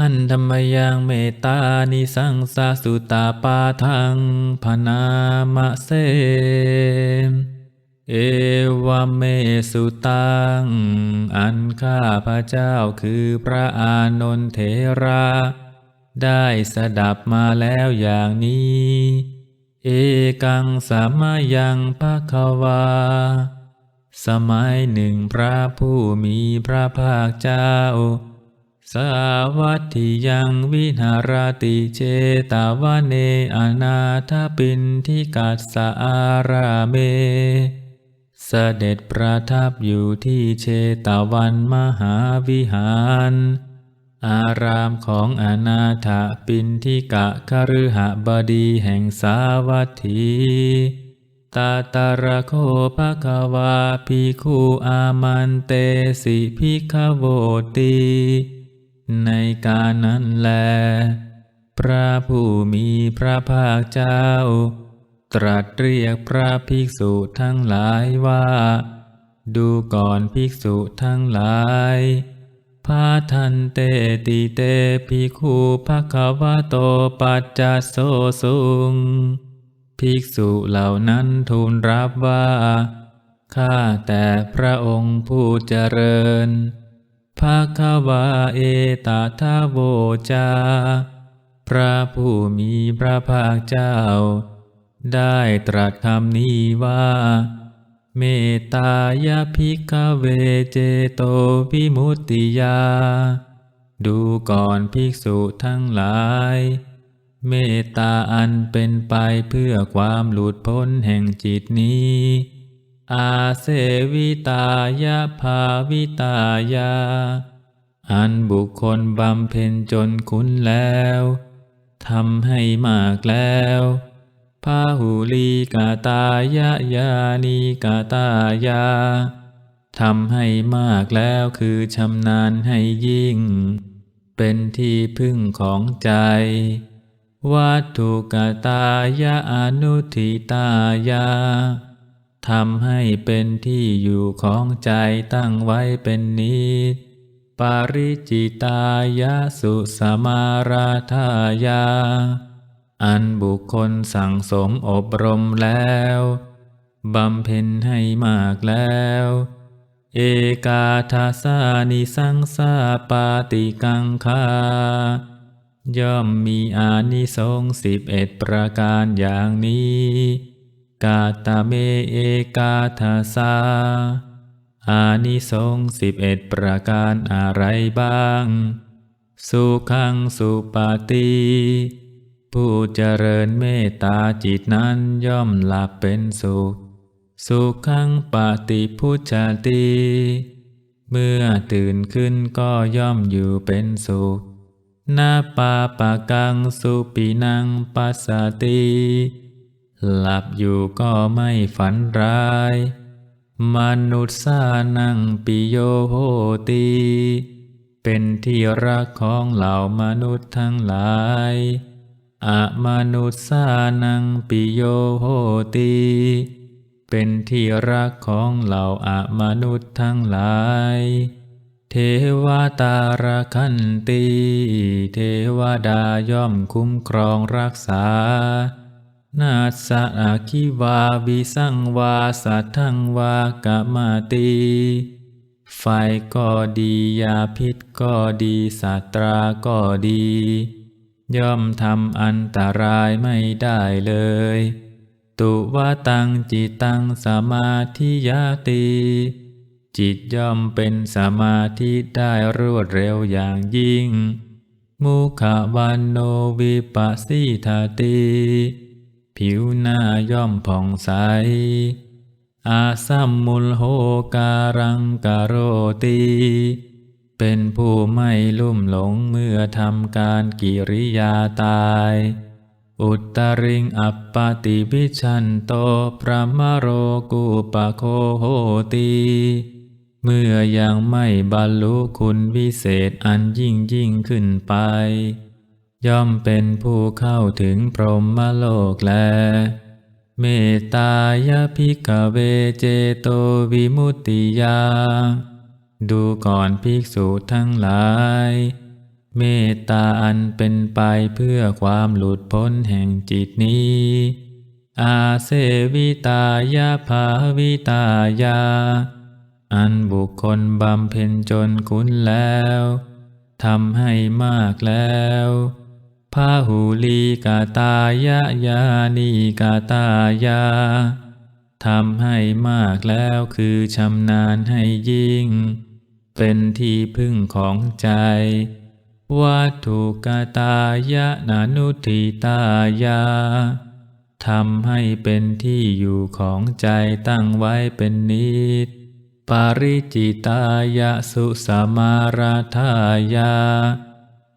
หันธรรมยังเมตตานิสังสาสุตาปาทังพนามะเสเอวเมสุตัง อันข้าพระเจ้าคือพระอานนทเถระ ได้สดับมาแล้วอย่างนี้ เอกังสามายังภะควา สมัยหนึ่งพระผู้มีพระภาคเจ้า สาวัตถิยังวิหารติเจตาวเนอนาถปินทิกัสสะอาราเม เสด็จประทับอยู่ที่เชตวันมหาวิหาร อารามของอนาถปินทิกะคฤหบดีแห่งสาวัตถีตาตาระโคภะคะวาภิกขุอามันเตสิภิกขโวติ ในการนั้นแล พระผู้มีพระภาคเจ้า ตรัสเรียกพระภิกษุทั้งหลายว่า ดูก่อนภิกษุทั้งหลายพาทันเตติเตภิกขุภะคะวะโตปัจจสโสสุง ภิกษุเหล่านั้นทูลรับว่า ข้าแต่พระองค์ผู้เจริญ ภาควาเอตทาโวจา พระผู้มีพระภาคเจ้า ได้ตรัสคำนี้ว่า เมตตายาภิกเวเจโตวิมุตติยา ดูก่อนภิกษุทั้งหลาย เมตตาอันเป็นไปเพื่อความหลุดพ้นแห่งจิตนี้ อาเสวิตายาภาวิตายา อันบุคคลบำเพ็ญจนคุ้นแล้วทำให้มากแล้วพาหุลีกาตายะยานีกาตายาทำให้มากแล้วคือชำนาญให้ยิ่ง เป็นที่พึ่งของใจ วัตถุกตายะอนุทิตายา ทำให้เป็นที่อยู่ของใจตั้งไว้เป็นนิจปาริจิตายะสุสมาราธายา อันบุคคลสั่งสมอบรมแล้วบำเพ็ญให้มากแล้ว เอกาทาสานิสังสาปาติกังคาย่อมมีอานิสงส์สิบเอ็ดประการอย่างนี้ กาตาเมเอกาทาสาอานิสงสิบเอ็ดประการอะไรบ้าง สุขังสุปาติผู้เจริญเมตตาจิตนั้นย่อมหลับเป็นสุข สุขังปฏิพุชาติเมื่อตื่นขึ้นก็ย่อมอยู่เป็นสุขนาปาปะกังสุปีนังปัสสติ หลับอยู่ก็ไม่ฝันร้าย มนุษย์สานังปิโยโหติเป็นที่รักของเหล่ามนุษย์ทั้งหลายอะมนุษย์สานังปิโยโหติเป็นที่รักของเหล่าอะมนุษย์ทั้งหลาย เทวตารคันติเทวดาย่อมคุ้มครองรักษา นาสะอาคิวาวิสังวาสัทธังวากะมาติไฟก็ดียาพิษก็ดีสัตราก็ดี ย่อมทำอันตรายไม่ได้เลย ตุวาตังจิตตังสมาธิยาติจิตย่อมเป็นสมาธิได้รวดเร็วอย่างยิ่ง มุขวันโนวิปัสสิทาติ ผิวหน้าย่อมผ่องใส อาสัมมุลโหการังกโรติเป็นผู้ไม่ลุ่มหลงเมื่อทำการกิริยาตาย อุตริงอัปปติวิชันโตพระมโรกุปะโคโหติเมื่อยังไม่บรรลุคุณวิเศษอันยิ่งยิ่งขึ้นไป ย่อมเป็นผู้เข้าถึงพรหมโลกแล เมตตายาภิกเวเจโตวิมุตติยา ดูก่อนภิกษุทั้งหลายเมเมตตาอันเป็นไปเพื่อความหลุดพ้นแห่งจิตนี้ อาเสวิตายาภาวิตายา อันบุคคลบำเพ็ญจนคุ้นแล้วทำให้มากแล้ว พาหูลีกาตายะยานีกาตายาทำให้มากแล้วคือชำนาญให้ยิ่ง เป็นที่พึ่งของใจวัตถุกาตายะนานุทิตายาทำให้เป็นที่อยู่ของใจตั้งไว้เป็นนิจปาริจิตายะสุสมาราธายา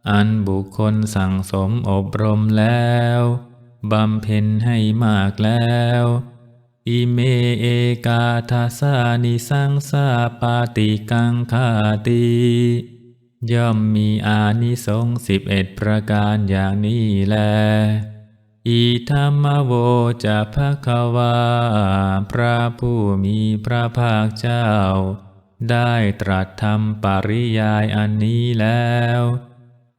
อันบุคคลสั่งสมอบรมแล้วบำเพ็ญให้มากแล้ว อิเมเอกาทาสานิสังสาปาติกังคาติย่อมมีอานิสงส์สิบเอ็ดประการอย่างนี้แล อิธรรมโวจะภะคะวา พระผู้มีพระภาคเจ้า ได้ตรัสทำปริยายอันนี้แล้ว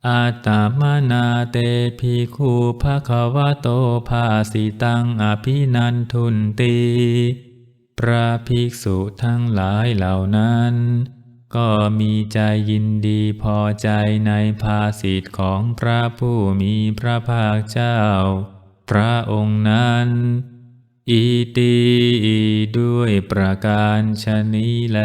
อาตามนาเตภิกขุภะคะวะโตภาสิตังอภินันทุนตีพระภิกษุทั้งหลายเหล่านั้น ก็มีใจยินดีพอใจในภาสิทธิของพระผู้มีพระภาคเจ้า พระองค์นั้น อีตีด้วยประการชนี้แล